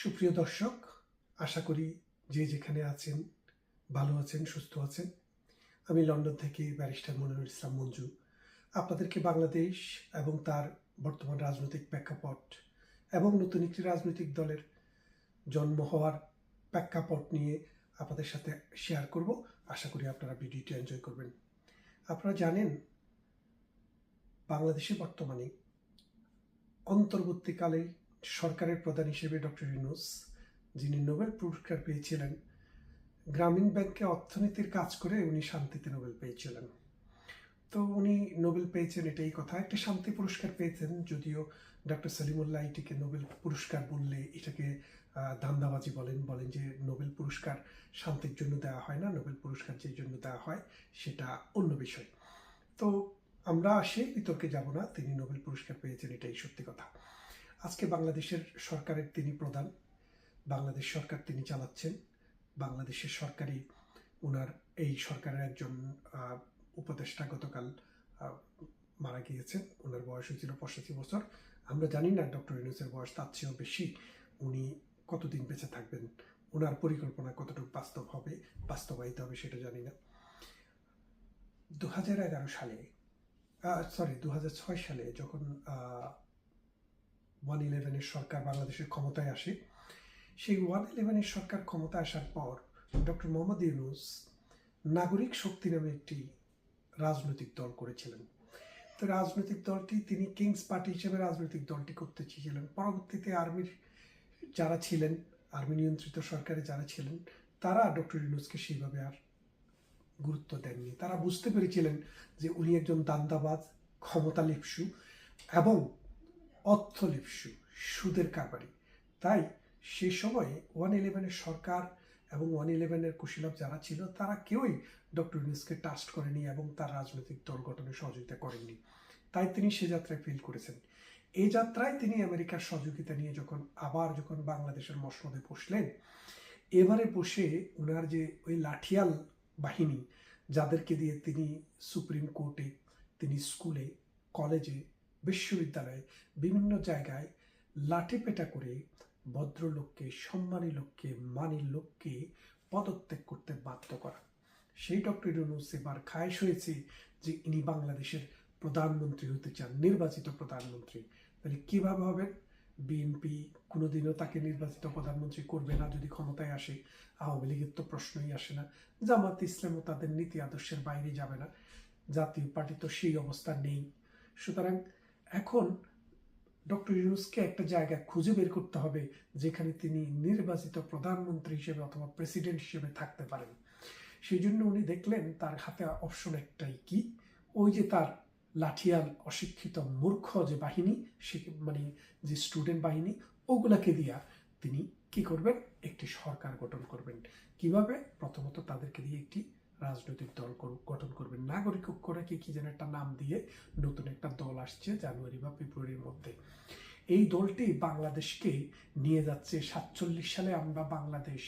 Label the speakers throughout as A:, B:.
A: সুপ্রিয় দর্শক, আশা করি যে যেখানে আছেন, ভালো আছেন, সুস্থ আছেন, আমি লন্ডন থেকে ব্যারিস্টার মনিরুল ইসলাম মঞ্জু। আপনাদেরকে বাংলাদেশ এবং তার বর্তমান রাজনৈতিক প্রেক্ষাপট এবং নতুন একটি রাজনৈতিক দলের জন্ম হওয়ার প্রেক্ষাপট নিয়ে আপনাদের সাথে শেয়ার করব। আশা করি আপনারা ভিডিওটি এনজয় করবেন। আপনারা জানেন, বাংলাদেশে বর্তমানে অন্তর্বর্তীকালে সরকারের প্রধান হিসেবে ডক্টর ইউনুস যিনি নোবেল পুরস্কার পেয়েছিলেন, গ্রামীণ ব্যাংকে অর্থনীতির কাজ করে উনি শান্তিতে নোবেল পেয়েছিলেন। তো উনি নোবেল পেয়েছেন এটাই কথা। একটা শান্তি পুরস্কার পেয়েছেন যদিও ডক্টর সলিমুল্লাহ এটিকে নোবেল পুরস্কার বললে এটাকে ধান্দাবাজি বলেন বলেন যে নোবেল পুরস্কার শান্তির জন্য দেওয়া হয় না, নোবেল পুরস্কার যে জন্য দেওয়া হয় সেটা অন্য বিষয়। তো আমরা সে বিতর্কে যাব না, তিনি নোবেল পুরস্কার পেয়েছেন এটাই সত্যি কথা। আজকে বাংলাদেশের সরকারের তিনি প্রধান। বাংলাদেশ সরকার তিনি চালাচ্ছেন। বাংলাদেশের সরকারি ওনার এই সরকারের একজন উপদেষ্টা গতকাল মারা গিয়েছেন। ওনার বয়স হয়েছিল পঁচাশি বছর। আমরা জানি না ডক্টর ইউনুসের বয়স, তার চেয়েও বেশি। উনি কতদিন বেঁচে থাকবেন? ওনার পরিকল্পনা কতটুকু বাস্তব হবে, বাস্তবায়িত হবে সেটা জানি না। দু হাজার এগারো সালে সরি দু হাজার ছয় সালে যখন ওয়ান ইলেভেনের সরকার বাংলাদেশের ক্ষমতায় আসে। সেই ওয়ান ইলেভেনের সরকার ক্ষমতায় আসার পর ডক্টর মোহাম্মদ ইউনুস নাগরিক শক্তি নামে একটি রাজনৈতিক দল করেছিলেন। তো রাজনৈতিক দলটি তিনি কিংস পার্টি হিসেবে রাজনৈতিক দলটি করতে চেয়েছিলেন। পরবর্তীতে আর্মির যারা ছিলেন, আর্মি নিয়ন্ত্রিত সরকারে যারা ছিলেন, তারা ডক্টর ইউনুসকে সেইভাবে আর গুরুত্ব দেননি। তারা বুঝতে পেরেছিলেন যে উনি একজন দান্দাবাজ ক্ষমতা লিপসু এবং অর্থলিপসু, সুদের কারবারি তাই সেই সময়ে ওয়ান ইলেভেনের সরকার এবং ওয়ান ইলেভেনের কুশীলভ যারা ছিল, তারা কেউই ডক্টর ইউনুসকে টাস্ট করেনি এবং তার রাজনৈতিক দল গঠনে সহযোগিতা করেননি। তাই তিনি সে যাত্রায় ফেল করেছেন। এই যাত্রায় তিনি আমেরিকার সহযোগিতা নিয়ে যখন, আবার যখন বাংলাদেশের মসনদে বসলেন, এবারে বসে ওনার যে ওই লাঠিয়াল বাহিনী, যাদেরকে দিয়ে তিনি সুপ্রিম কোর্টে, তিনি স্কুলে, কলেজে বিশ্ববিদ্যালয়ে বিভিন্ন জায়গায় লাঠিপেটা করে ভদ্রলোককে, সম্মানী লোককে, মানির লোককে পদত্যাগ করতে বাধ্য করা। সেই ডক্টর ইউনুস এবার খায়স হয়েছে যে ইনি বাংলাদেশের প্রধানমন্ত্রী হতে চান, নির্বাচিত প্রধানমন্ত্রী। তাহলে কীভাবে হবেন? বিএনপি কোনোদিনও তাকে নির্বাচিত প্রধানমন্ত্রী করবে না যদি ক্ষমতায় আসে। আওয়ামী লীগের তো প্রশ্নই আসে না। জামাত ইসলামও তাদের নীতি আদর্শের বাইরে যাবে না। জাতীয় পার্টি তো সেই অবস্থা নেই। সুতরাং এখন ডক্টর ইউনুসকে একটা জায়গা খুঁজে বের করতে হবে, যেখানে তিনি নির্বাচিত প্রধানমন্ত্রী হিসেবে অথবা প্রেসিডেন্ট হিসেবে থাকতে পারেন। সেই জন্য উনি দেখলেন তার হাতে অপশন একটাই কি? ওই যে তার লাঠিয়াল, অশিক্ষিত, মূর্খ যে বাহিনী, সে মানে যে স্টুডেন্ট বাহিনী, ওগুলাকে দিয়া তিনি কি করবেন? একটি সরকার গঠন করবেন। কীভাবে? প্রথমত তাদেরকে দিয়ে একটি রাজনৈতিক দল গঠন করবেন। নাগরিক ঐক্য নাকি কি যেন একটা নাম দিয়ে নতুন একটা দল আসছে জানুয়ারি বা ফেব্রুয়ারির মধ্যে। এই দলটি বাংলাদেশকে নিয়ে যাচ্ছে। সাতচল্লিশ সালে আমরা বাংলাদেশ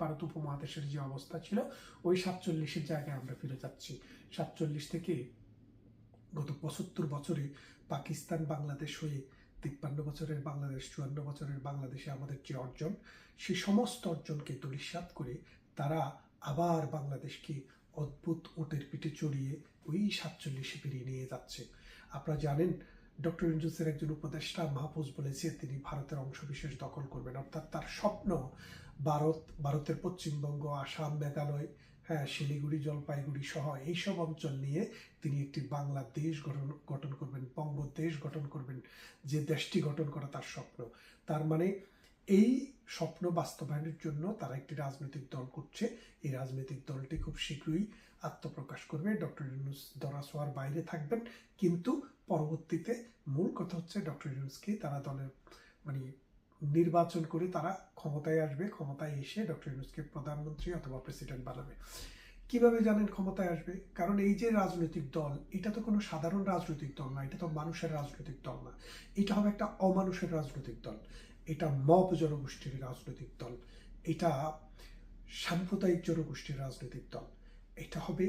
A: ভারত উপমহাদেশের যে অবস্থা ছিল, ওই সাতচল্লিশের জায়গায় আমরা ফিরে যাচ্ছি। সাতচল্লিশ থেকে গত পঁচাত্তর বছরে পাকিস্তান বাংলাদেশ হয়ে তিপ্পান্ন বছরের বাংলাদেশ, চুয়ান্ন বছরের বাংলাদেশে আমাদের যে অর্জন সেই সমস্ত অর্জনকে দলিসাৎ করে তারা আবার বাংলাদেশকে অদ্ভুত ওটের পিঠে চড়িয়ে ওই সাতচল্লিশে পেরিয়ে নিয়ে যাচ্ছে। আপনারা জানেন, ডক্টর ইঞ্জুসের একজন উপদেষ্টা মাহফুজ বলেছে তিনি ভারতের অংশবিশেষ দখল করবেন। অর্থাৎ তার স্বপ্ন ভারত, ভারতের পশ্চিমবঙ্গ, আসাম, মেঘালয় হ্যাঁ শিলিগুড়ি, জলপাইগুড়ি সহ এইসব অঞ্চল নিয়ে তিনি একটি বাংলাদেশ গঠন গঠন করবেন, বঙ্গদেশ গঠন করবেন, যে দেশটি গঠন করা তার স্বপ্ন। তার মানে এই স্বপ্ন বাস্তবায়নের জন্য তারা একটি রাজনৈতিক দল করছে। এই রাজনৈতিক দলটি খুব শীঘ্রই আত্মপ্রকাশ করবে। ডক্টর ইউনুস দরাসোয়ার বাইরে থাকবেন। কিন্তু পরবর্তীতে মূল কথা হচ্ছে ডক্টর ইউনুসকে তারা দলের মানে নির্বাচন করে তারা ক্ষমতায় আসবে। ক্ষমতায় এসে ডক্টর ইউনুসকে প্রধানমন্ত্রী অথবা প্রেসিডেন্ট বানাবে। কীভাবে জানেন ক্ষমতায় আসবে? কারণ এই যে রাজনৈতিক দল, এটা তো কোনো সাধারণ রাজনৈতিক দল না, এটা তো মানুষের রাজনৈতিক দল না। এটা হবে একটা অমানুষের রাজনৈতিক দল। এটা মব জনগোষ্ঠীর রাজনৈতিক দল, এটা সাম্প্রদায়িক জনগোষ্ঠীর রাজনৈতিক দল। এটা হবে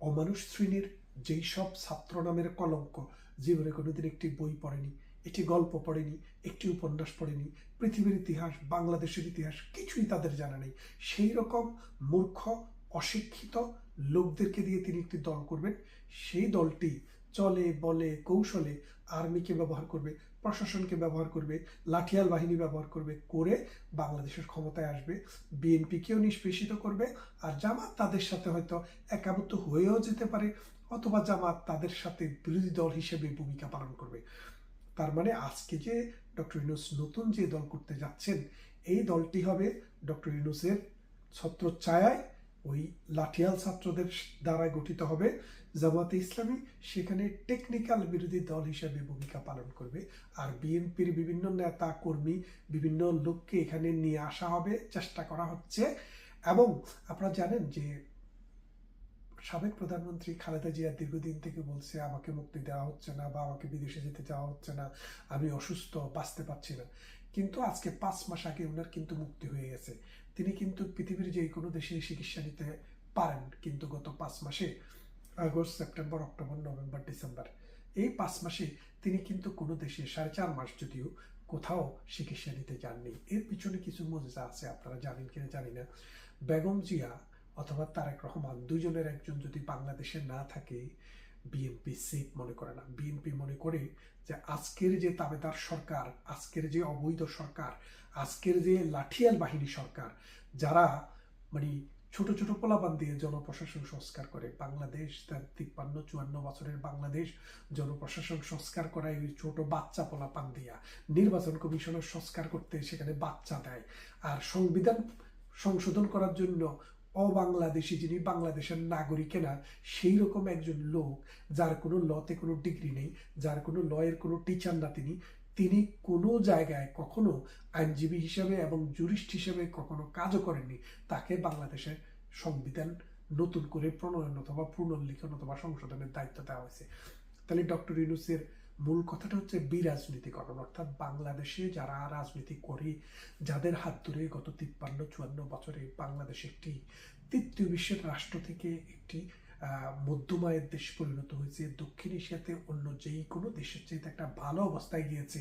A: অমানুষ শ্রেণির যেই সব ছাত্র নামের কলঙ্ক, জীবনে কোনোদিন একটি বই পড়েনি, একটি গল্প পড়েনি, একটি উপন্যাস পড়েনি, পৃথিবীর ইতিহাস, বাংলাদেশের ইতিহাস কিছুই তাদের জানা নেই। সেই রকম মূর্খ, অশিক্ষিত লোকদেরকে দিয়ে তিনি একটি দল করবেন। সেই দলটি চলে, বলে, কৌশলে আর্মিকে ব্যবহার করবে, প্রশাসনকে ব্যবহার করবে, লাঠিয়াল বাহিনী ব্যবহার করবে, করে বাংলাদেশের ক্ষমতায় আসবে, বিএনপিকেও নিষ্পেষিত করবে, আর জামাত তাদের সাথে হয়তো একাবদ্ধ হয়েও যেতে পারে, অথবা জামাত তাদের সাথে বিরোধী দল হিসেবে ভূমিকা পালন করবে। তার মানে আজকে যে ডক্টর ইউনুস নতুন যে দল করতে যাচ্ছেন, এই দলটি হবে ডক্টর ইউনুসের ছায়ায় ওই লাঠিয়াল ছাত্রদের দ্বারা গঠিত হবে। জামাতে ইসলামী সেখানে টেকনিক্যাল বিরোধী দল হিসাবে ভূমিকা পালন করবে। আর বিএনপির বিভিন্ন নেতা, কর্মী, বিভিন্ন লোককে এখানে নিয়ে আসা হবে, চেষ্টা করা হচ্ছে। এবং আপনারা জানেন যে সাবেক প্রধানমন্ত্রী খালেদা জিয়া দীর্ঘদিন থেকে বলছে, আমাকে মুক্তি দেওয়া হচ্ছে না বা আমাকে বিদেশে যেতে যাওয়া হচ্ছে না, আমি অসুস্থ, বাঁচতে পারছি না। কিন্তু আজকে পাঁচ মাস আগে ওনার কিন্তু মুক্তি হয়ে গেছে। তিনি কিন্তু পৃথিবীর যে কোনো দেশে চিকিৎসা নিতে পারেন কিন্তু গত পাঁচ মাসে, August, September, October, November, December, এই পাঁচ মাসে তিনি কিন্তু কোনো দেশে সাড়ে চার মাস যদিও কোথাও চিকিৎসা নিতে যাননি। এর পিছনে কিছু মজা আছে, আপনারা জানেন কিনা জানি না। বেগম জিয়া অথবা তারেক রহমান, দুজনের একজন যদি বাংলাদেশে না থাকে, বিএনপি সেফ মনে করে না। বিএনপি মনে করে যে আজকের যে তাবেদার সরকার, আজকের যে অবৈধ সরকার, আজকের যে লাঠিয়াল বাহিনী সরকার, যারা মানে ছোট ছোট পোলাপান দিয়ে জনপ্রশাসন সংস্কার করে, বাংলাদেশ তার তিপ্পান্ন, চুয়ান্ন বছরের বাংলাদেশ জনপ্রশাসন সংস্কার করায় ওই ছোট বাচ্চা পোলাপান দিয়া, নির্বাচন কমিশনের সংস্কার করতে সেখানে বাচ্চা দেয়। আর সংবিধান সংশোধন করার জন্য অবাংলাদেশি যিনি বাংলাদেশের নাগরিক, না সেই রকম একজন লোক যার কোনো লতে কোনো ডিগ্রি নেই, যার কোনো লয়ের কোনো টিচার না তিনি তিনি কোনো জায়গায় কখনো আইনজীবী হিসেবে এবং জুরিস্ট হিসেবে কখনো কাজও করেননি। তাকে বাংলাদেশের সংবিধান নতুন করে প্রণয়ন অথবা পুনর্লিখন অথবা সংশোধনের দায়িত্ব দেওয়া হয়েছে। তাহলে ডক্টর ইউনুসের মূল কথাটা হচ্ছে বিরাজনীতিকরণ অর্থাৎ বাংলাদেশে যারা রাজনীতি করে, যাদের হাত ধরে গত তিপ্পান্ন, চুয়ান্ন বছরে বাংলাদেশ একটি তৃতীয় বিশ্বের রাষ্ট্র থেকে একটি মধ্যমায়ের দেশ পরিণত হয়েছে। দক্ষিণ এশিয়াতে অন্য যেই কোনো দেশের চাইতে একটা ভালো অবস্থায় গিয়েছে।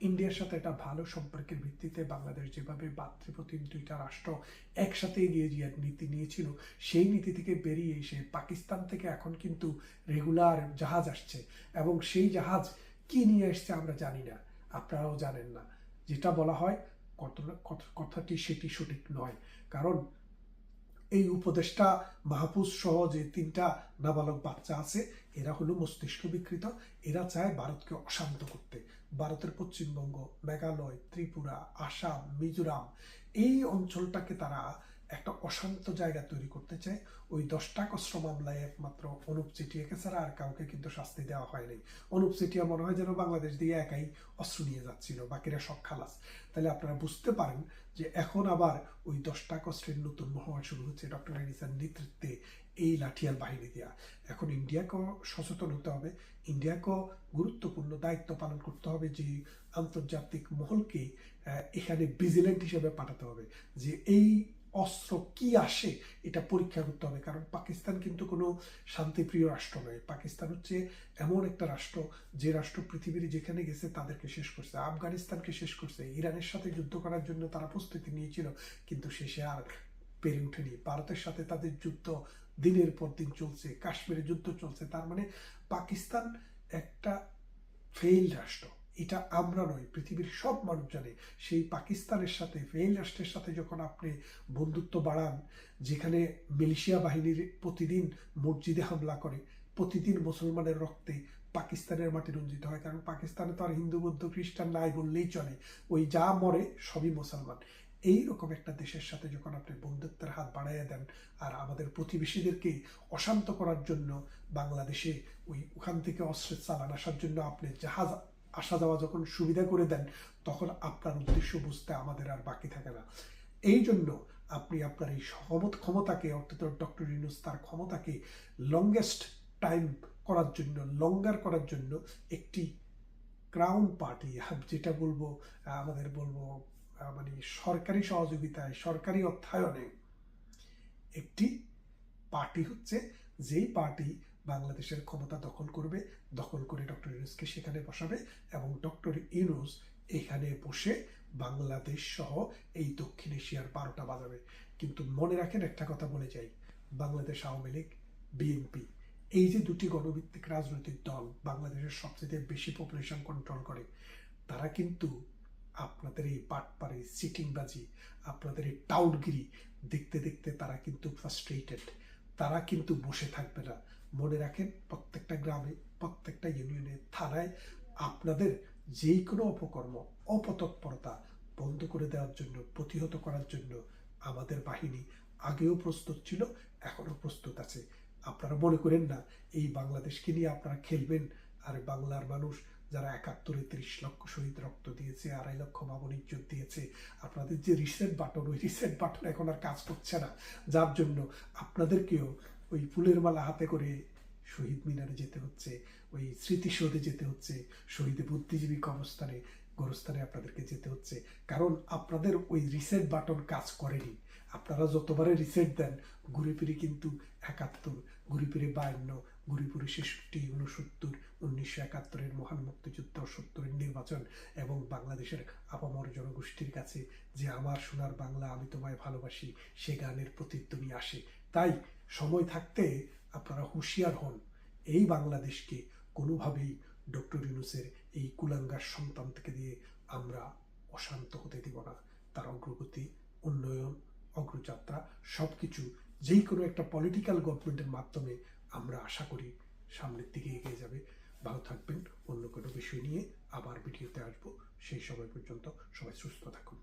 A: ইন্ডিয়ার সাথে একটা ভালো সম্পর্কের ভিত্তিতে বাংলাদেশ যেভাবে ভাতৃপ্রতিম দুইটা রাষ্ট্র একসাথে এগিয়ে গিয়ে নীতি নিয়েছিল, সেই নীতি থেকে বেরিয়ে এসে পাকিস্তান থেকে এখন কিন্তু রেগুলার জাহাজ আসছে এবং সেই জাহাজ কি নিয়ে এসছে আমরা জানি না। আপনারাও জানেন না। যেটা বলা হয় কত কথাটি সেটি সঠিক নয়। কারণ এই উপদেষ্টা মাহফুজ সহ যে তিনটা নাবালক বাচ্চা আছে, এরা হলো মস্তিষ্ক বিকৃত, এরা চায় ভারতকে অশান্ত করতে। ভারতের পশ্চিমবঙ্গ, মেঘালয়, ত্রিপুরা, আসাম, মিজোরাম, এই অঞ্চলটাকে তারা একটা অশান্ত জায়গা তৈরি করতে চায় ওই দশটা কষ্ট মামলায় একমাত্র অনুপ চেটিয়াকে ছাড়া আর কাউকে কিন্তু শাস্তি দেওয়া হয়নি অনুপ চেটিয়া মনে হয় যেন বাংলাদেশ দিয়ে একাই অস্ত্র নিয়ে যাচ্ছিল, বাকিরা সব খালাস। তাহলে আপনারা বুঝতে পারেন যে এখন আবার ওই দশটা কষ্টের নতুন মহড়া শুরু হচ্ছে ডক্টর ইনিসার নেতৃত্বে এই লাঠিয়াল বাহিনী দেওয়া এখন ইন্ডিয়াকেও সচেতন হতে হবে, ইন্ডিয়াকেও গুরুত্বপূর্ণ দায়িত্ব পালন করতে হবে যে আন্তর্জাতিক মহলকে এখানে ভিজিলেন্ট হিসেবে পাঠাতে হবে। যে এই অস্ত্র কি আসে, এটা পরীক্ষা করতে হবে। কারণ পাকিস্তান কিন্তু কোনো শান্তিপ্রিয় রাষ্ট্র নয়। পাকিস্তান হচ্ছে এমন একটা রাষ্ট্র, যে রাষ্ট্র পৃথিবীর যেখানে গেছে তাদেরকে শেষ করছে। আফগানিস্তানকে শেষ করছে। ইরানের সাথে যুদ্ধ করার জন্য তারা প্রস্তুতি নিয়েছিল, কিন্তু শেষে আর পেরে ওঠেনি। ভারতের সাথে তাদের যুদ্ধ দিনের পর দিন চলছে। কাশ্মীরে যুদ্ধ চলছে। তার মানে পাকিস্তান একটা ফেইল রাষ্ট্র। এটা আমরা নয়, পৃথিবীর সব মানুষ জানে। সেই পাকিস্তানের সাথে, ফেইল রাষ্ট্রের সাথে যখন আপনি বন্ধুত্ব বাড়ান, যেখানে মিলিশিয়া বাহিনীর প্রতিদিন মসজিদে হামলা করে, প্রতিদিন মুসলমানের রক্তে পাকিস্তানের মাটি রঞ্জিত হয়, কারণ পাকিস্তানে তো আর হিন্দু, বৌদ্ধ, খ্রিস্টান নাই বললেই চলে। ওই যা মরে সবই মুসলমান। এই রকম একটা দেশের সাথে যখন আপনি বন্ধুত্বের হাত বাড়াইয়া দেন, আর আমাদের প্রতিবেশীদেরকে অশান্ত করার জন্য বাংলাদেশে ওই ওখান থেকে অস্ত্রের চালান আসার জন্য আপনি জাহাজ আসা যাওয়া যখন সুবিধা করে দেন, তখন আপনার উদ্দেশ্য বুঝতে আমাদের আর বাকি থাকে না। এই জন্য আপনি আপনার এই সহমত ক্ষমতাকে, অর্থাৎ ডক্টর ইউনুস তার ক্ষমতাকে লংগেস্ট টাইম করার জন্য লঙ্গার করার জন্য একটি ক্রাউন পার্টি যেটা বলব আমাদের বলব মানে সরকারি সহযোগিতায়, সরকারি অর্থায়নে একটি পার্টি হচ্ছে, যেই পার্টি বাংলাদেশের ক্ষমতা দখল করবে, দখল করে ডক্টর ইউনুসকে সেখানে বসাবে এবং ডক্টর ইউনুস এখানে বসে বাংলাদেশ সহ এই দক্ষিণ এশিয়ার বারোটা বাজাবে। কিন্তু মনে রাখেন, একটা কথা বলে যাই, বাংলাদেশ আওয়ামী লীগ, বিএনপি, এই যে দুটি গণভিত্তিক রাজনৈতিক দল বাংলাদেশের সবচেয়ে বেশি পপুলেশন কন্ট্রোল করে, তারা কিন্তু আপনাদের এই পাটপাড়ি সিটিংবাজি আপনাদের এই টাউটগিরি দেখতে দেখতে তারা কিন্তু ফ্রাস্ট্রেটেড তারা কিন্তু বসে থাকবে না। মনে রাখেন, প্রত্যেকটা গ্রামে, প্রত্যেকটা ইউনিয়নে থানায় আপনাদের যেই কোনো অপকর্ম, অপতৎপরতা বন্ধ করে দেওয়ার জন্য, প্রতিহত করার জন্য আমাদের বাহিনী আগেও প্রস্তুত ছিল, এখনও প্রস্তুত আছে। আপনারা মনে করেন না, এই বাংলাদেশকে নিয়ে আপনারা খেলবেন, আর বাংলার মানুষ যারা একাত্তরে ত্রিশ লক্ষ শহীদ রক্ত দিয়েছে, আড়াই লক্ষ মামন ইজ্জত দিয়েছে, আপনাদের যে রিসেট বাটন ওই রিসেট বাটন এখন আর কাজ করছে না। যার জন্য আপনাদেরকেও ওই ফুলের মালা হাতে করে শহীদ মিনারে যেতে হচ্ছে, ওই স্মৃতিসৌধে যেতে হচ্ছে, শহীদ বুদ্ধিজীবী কবরস্থানে, গোরস্থানে আপনাদেরকে যেতে হচ্ছে। কারণ আপনাদের ওই রিসেট বাটন কাজ করেনি। আপনারা যতবারে রিসেট দেন, ঘুরে ফিরে কিন্তু একাত্তর, ঘুরে ফিরে বায়ান্ন ঘুরে ফিরে ছেষট্টি উনসত্তর উনিশশো একাত্তরের মহান মুক্তিযুদ্ধ সত্তরের নির্বাচন এবং বাংলাদেশের আপামর জনগোষ্ঠীর কাছে যে আমার সোনার বাংলা আমি তোমায় ভালোবাসি, সে গানের প্রতিধ্বনি আসে। তাই সময় থাকতে আপনারা হুঁশিয়ার হন, এই বাংলাদেশকে কোনোভাবেই ডক্টর ইউনুসের এই কুলাঙ্গার সন্তান থেকে দিয়ে আমরা অশান্ত হতে দিব না। তার অগ্রগতি, উন্নয়ন, অগ্রযাত্রা সব কিছু যেই কোনো একটা পলিটিক্যাল গভর্নমেন্টের মাধ্যমে আমরা আশা করি সামনের দিকে এগিয়ে যাবে। ভালো থাকবেন, অন্য কোনো বিষয় নিয়ে আবার ভিডিওতে আসব। সেই সময় পর্যন্ত সবাই সুস্থ থাকুন।